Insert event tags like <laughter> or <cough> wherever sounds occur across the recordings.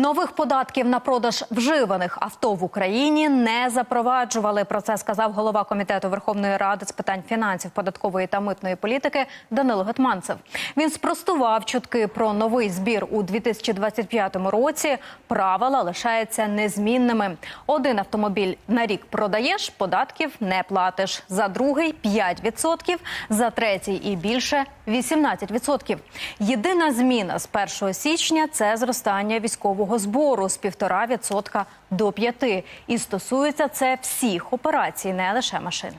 Нових податків на продаж вживаних авто в Україні не запроваджували. Про це сказав голова комітету Верховної Ради з питань фінансів, податкової та митної політики Данило Гетманцев. Він спростував чутки про новий збір у 2025 році. Правила лишаються незмінними. Один автомобіль на рік продаєш, податків не платиш. За другий 5%, за третій і більше 18%. Єдина зміна з 1 січня це зростання військового збору з 1,5% до 5%. І стосується це всіх операцій, не лише машин.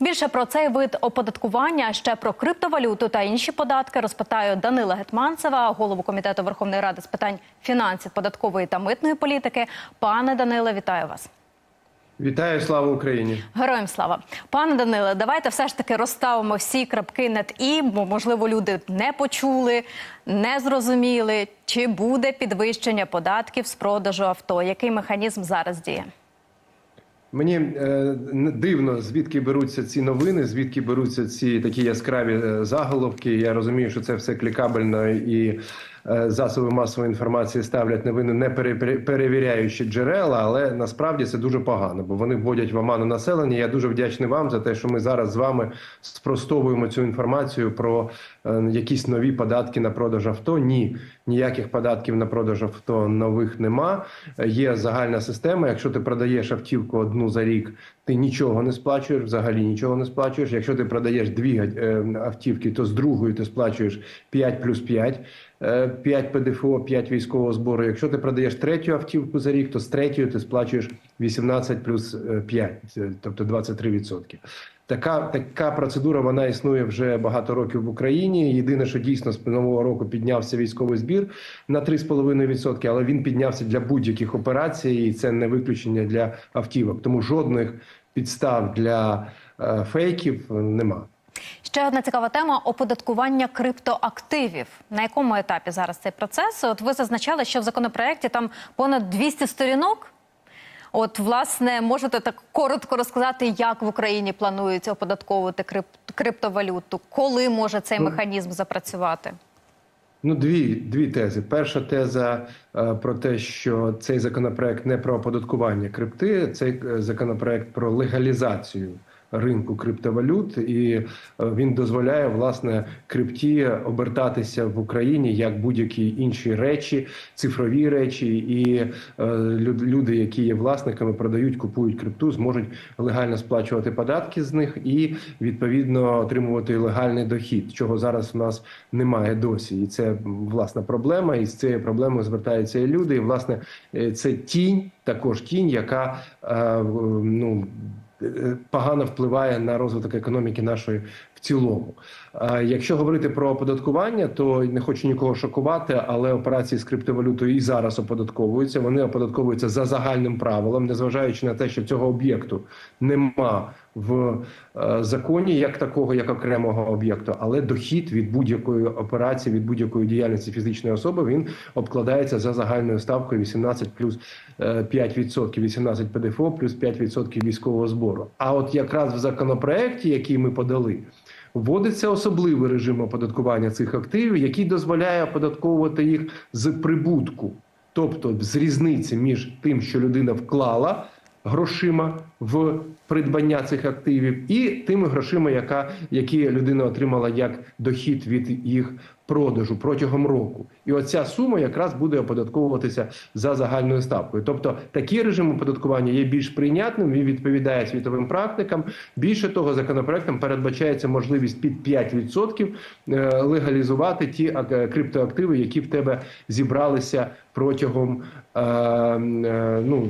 Більше про цей вид оподаткування, ще про криптовалюту та інші податки розпитаю Данила Гетманцева, голову комітету Верховної Ради з питань фінансів, податкової та митної політики. Пане Даниле, вітаю вас. Вітаю, слава Україні! Героям слава, пане Даниле. Давайте все ж таки розставимо всі крапки над і, бо можливо люди не почули, не зрозуміли, чи буде підвищення податків з продажу авто. Який механізм зараз діє? Мені е, дивно, звідки беруться ці новини, звідки беруться ці такі яскраві е, заголовки. Я розумію, що це все клікабельно і засоби масової інформації ставлять новини, не перевіряючи джерела, але насправді це дуже погано, бо вони вводять в оману населення. Я дуже вдячний вам за те, що ми зараз з вами спростовуємо цю інформацію про е, якісь нові податки на продаж авто. Ні, ніяких податків на продаж авто нових нема. Е, Є загальна система. Якщо ти продаєш автівку одну за рік, ти нічого не сплачуєш, взагалі нічого не сплачуєш. Якщо ти продаєш дві е, автівки, то з другої ти сплачуєш 5 плюс 5. 5 ПДФО, 5 військового збору. Якщо ти продаєш третю автівку за рік, то з третьої ти сплачуєш 18 плюс 5, тобто 23%. Така така процедура вона існує вже багато років в Україні. Єдине, що дійсно з нового року піднявся військовий збір на 3,5%, але він піднявся для будь-яких операцій, і це не виключення для автівок. Тому жодних підстав для е, фейків нема. Ще одна цікава тема оподаткування криптоактивів. На якому етапі зараз цей процес? От ви зазначали, що в законопроекті там понад 200 сторінок. От, власне, можете так коротко розказати, як в Україні планується оподатковувати крип... криптовалюту, коли може цей механізм запрацювати? Ну, дві дві тези. Перша теза е, про те, що цей законопроект не про оподаткування крипти, цей законопроект про легалізацію ринку криптовалют, і е, він дозволяє власне крипті обертатися в Україні як будь-які інші речі, цифрові речі, і е, люди, які є власниками, продають, купують крипту, зможуть легально сплачувати податки з них і відповідно отримувати легальний дохід, чого зараз у нас немає досі, і це власна проблема. І з цією проблемою звертаються і люди. І власне е, це тінь, також тінь, яка ну погано впливає на розвиток економіки нашої цілому. Якщо говорити про оподаткування, то не хочу нікого шокувати, але операції з криптовалютою і зараз оподатковуються. Вони оподатковуються за загальним правилом, незважаючи на те, що цього об'єкту нема в законі як такого, як окремого об'єкту, але дохід від будь-якої операції, від будь-якої діяльності фізичної особи він обкладається за загальною ставкою 18 плюс 5%, 18 ПДФО плюс 5% військового збору. А от якраз в законопроекті, який ми подали. Вводиться особливий режим оподаткування цих активів, який дозволяє оподатковувати їх з прибутку, тобто з різниці між тим, що людина вклала грошима в придбання цих активів, і тими грошима, яка які людина отримала як дохід від їх продажу протягом року. І оця сума якраз буде оподатковуватися за загальною ставкою. Тобто такий режим оподаткування є більш прийнятним, він відповідає світовим практикам. Більше того, законопроектом передбачається можливість під 5% е, легалізувати ті криптоактиви, які в тебе зібралися протягом е, ну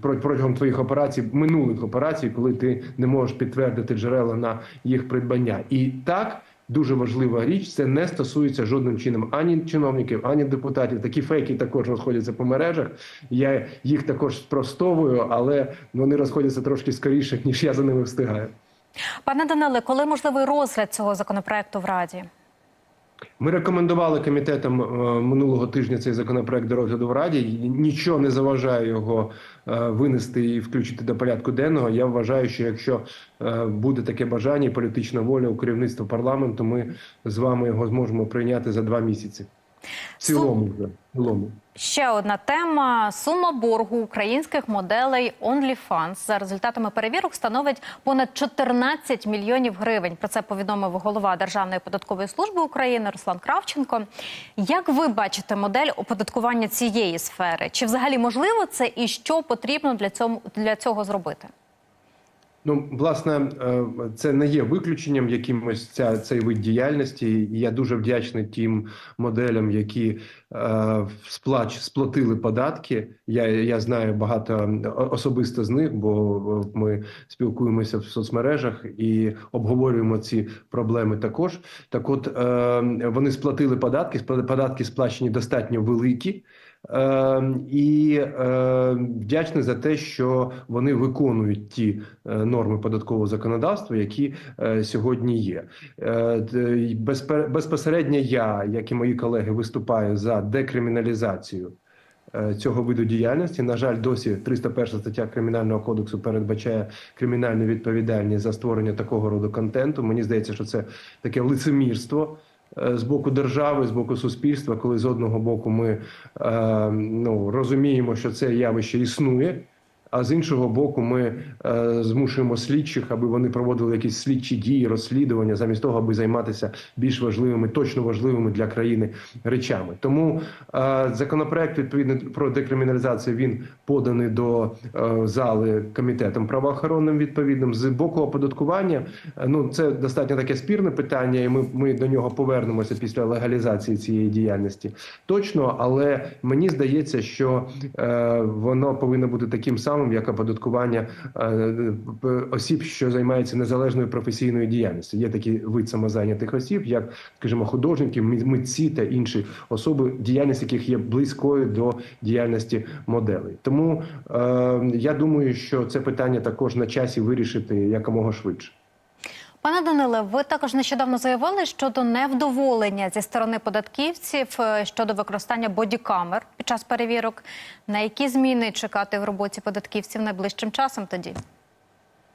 протягом твоїх операцій, минулих операцій, коли ти не можеш підтвердити джерела на їх придбання, і так. Дуже важлива річ, це не стосується жодним чином ані чиновників, ані депутатів. Такі фейки також розходяться по мережах. Я їх також спростовую, але вони розходяться трошки скоріше, ніж я за ними встигаю. Пане Даниле, коли можливий розгляд цього законопроекту в Раді? Ми рекомендували комітетам минулого тижня цей законопроект до розгляду в раді. Нічого не заважає його винести і включити до порядку денного. Я вважаю, що якщо буде таке бажання і політична воля у керівництва парламенту, ми з вами його зможемо прийняти за два місяці. В цілому вже. В цілому. Ще одна тема: сума боргу українських моделей OnlyFans за результатами перевірок становить понад 14 мільйонів гривень. Про це повідомив голова Державної податкової служби України Руслан Кравченко. Як ви бачите модель оподаткування цієї сфери? Чи взагалі можливо це і що потрібно для цього для цього зробити? Ну, власне, е, це не є виключенням якимось ця цей вид діяльності. Я дуже вдячний тим моделям, які е, сплач сплатили податки. Я я знаю багато особисто з них, бо ми спілкуємося в соцмережах і обговорюємо ці проблеми. Також так, от е, вони сплатили податки. податки сплачені достатньо великі. Е, і е, вдячний за те, що вони виконують ті е, норми податкового законодавства, які е, сьогодні є. Е, безпосередньо я, як і мої колеги, виступаю за декриміналізацію. Цього виду діяльності на жаль, досі 301 стаття кримінального кодексу передбачає кримінальну відповідальність за створення такого роду контенту. Мені здається, що це таке лицемірство з боку держави, з боку суспільства, коли з одного боку ми е, ну, розуміємо, що це явище існує. А з іншого боку, ми е, змушуємо слідчих, аби вони проводили якісь слідчі дії, розслідування, замість того, аби займатися більш важливими, точно важливими для країни речами. Тому е, законопроект відповідно про декриміналізацію він поданий до е, зали комітетом правоохоронним відповідним з боку оподаткування. е, Ну це достатньо таке спірне питання, і ми, ми до нього повернемося після легалізації цієї діяльності. Точно, але мені здається, що е, воно повинно бути таким самим, як оподаткування е, осіб, що займаються незалежною професійною діяльністю. Є такий вид самозайнятих осіб, як скажімо, художники, митці та інші особи, діяльність яких є близькою до діяльності моделей. Тому е, я думаю, що це питання також на часі вирішити якомога швидше. Пане Даниле, ви також нещодавно заявили щодо невдоволення зі сторони податківців е, щодо використання бодікамер під час перевірок. На які зміни чекати в роботі податківців найближчим часом тоді?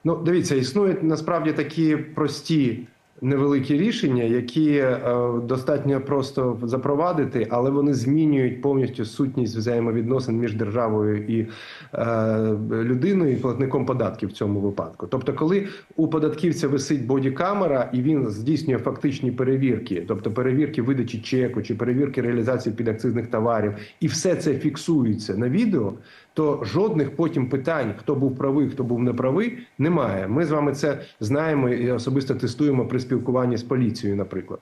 Ну, дивіться, існують насправді такі прості невеликі рішення, які е, достатньо просто запровадити, але вони змінюють повністю сутність взаємовідносин між державою і е, людиною, і платником податків в цьому випадку. Тобто, коли у податківця висить бодікамера і він здійснює фактичні перевірки, тобто перевірки видачі чеку чи перевірки реалізації підакцизних товарів, і все це фіксується на відео. То жодних потім питань, хто був правий, хто був неправий, немає. Ми з вами це знаємо і особисто тестуємо при спілкуванні з поліцією, наприклад.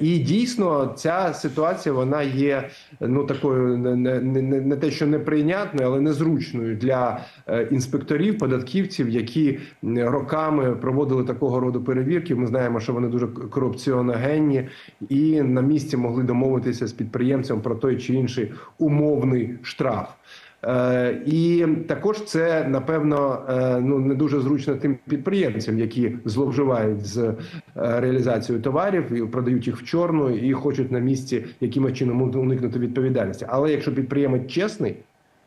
І дійсно ця ситуація вона є ну такою не, не, не, не те, що неприйнятною, але незручною для е, інспекторів, податківців, які роками проводили такого роду перевірки. Ми знаємо, що вони дуже корупціоногенні і на місці могли домовитися з підприємцем про той чи інший умовний штраф. Е, і також це напевно е, ну не дуже зручно тим підприємцям, які зловживають з е, реалізацією товарів і продають їх в чорну і хочуть на місці якимось чином уникнути відповідальності. Але якщо підприємець чесний.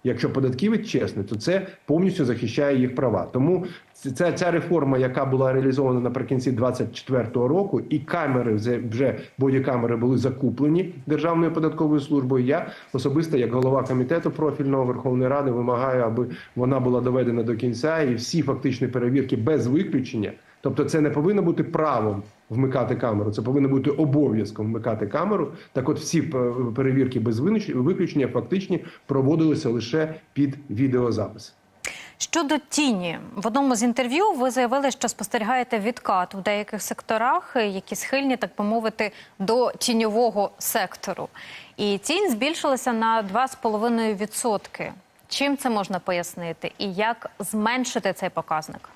Якщо податківець чесний, то це повністю захищає їх права. Тому ця, ця реформа, яка була реалізована наприкінці 2024 року, і камери вже, вже бодікамери були закуплені Державною податковою службою. Я особисто, як голова комітету профільного Верховної Ради, вимагаю, аби вона була доведена до кінця, і всі фактичні перевірки без виключення. Тобто, це не повинно бути правом вмикати камеру, це повинно бути обов'язком вмикати камеру. Так, от всі е, перевірки без виключ- виключення фактичні проводилися лише під відеозапис. Щодо тіні, в одному з інтерв'ю ви заявили, що спостерігаєте відкат у деяких секторах, е, які схильні, так би мовити, до тіньового сектору. І тінь збільшилася на 2,5%. Чим це можна пояснити і як зменшити цей показник?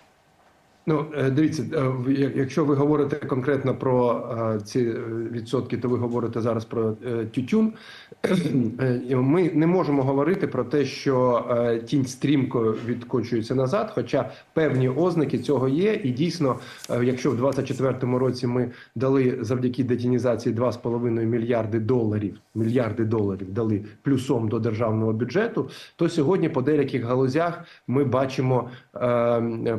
Ну, е, дивіться, е, якщо ви говорите конкретно про е, ці відсотки, то ви говорите зараз про тютюн. <clears throat> Ми не можемо говорити про те, що тінь стрімко відкочується назад, хоча певні ознаки цього є. І дійсно, якщо в 2024 році ми дали завдяки детінізації 2,5 мільярди доларів, мільярди доларів дали плюсом до державного бюджету, то сьогодні по деяких галузях ми бачимо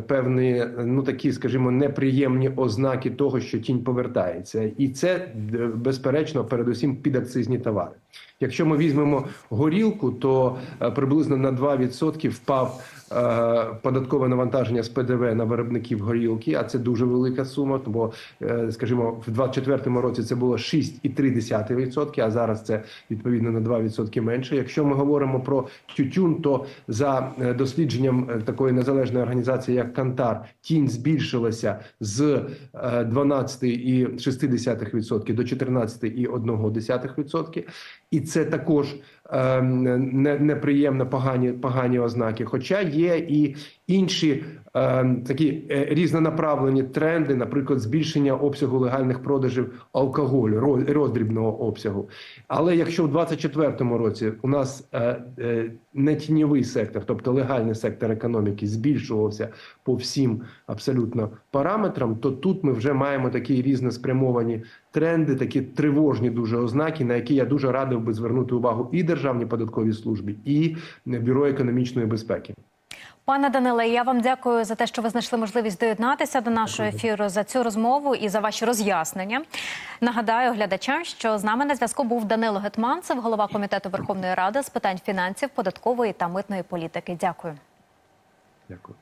певні ну такі, скажімо, неприємні ознаки того, що тінь повертається, і це е, безперечно, передусім підакцизні товари. Якщо ми візьмемо горілку, то е, приблизно на 2% впав е, податкове навантаження з ПДВ на виробників горілки, а це дуже велика сума. Бо, е, скажімо, в 2024 році це було 6,3%, а зараз це відповідно на 2% менше. Якщо ми говоримо про тютюн, то за дослідженням такої незалежної організації, як Кантар, тінь збільшилася з е, 12,6% до 14,1%. І це також неприємно погані, погані ознаки. Хоча є і інші е, такі е, різнонаправлені тренди, наприклад, збільшення обсягу легальних продажів алкоголю, роздрібного обсягу. Але якщо в 2024 році у нас е, е, не тіньовий сектор, тобто легальний сектор економіки, збільшувався по всім абсолютно параметрам, то тут ми вже маємо такі різноспрямовані тренди, такі тривожні дуже ознаки, на які я дуже радив би звернути увагу і Державній податковій службі, і Бюро економічної безпеки. Пане Даниле, я вам дякую за те, що ви знайшли можливість доєднатися до нашого ефіру за цю розмову і за ваші роз'яснення. Нагадаю глядачам, що з нами на зв'язку був Данило Гетманцев, голова комітету Верховної Ради з питань фінансів, податкової та митної політики. Дякую. Дякую.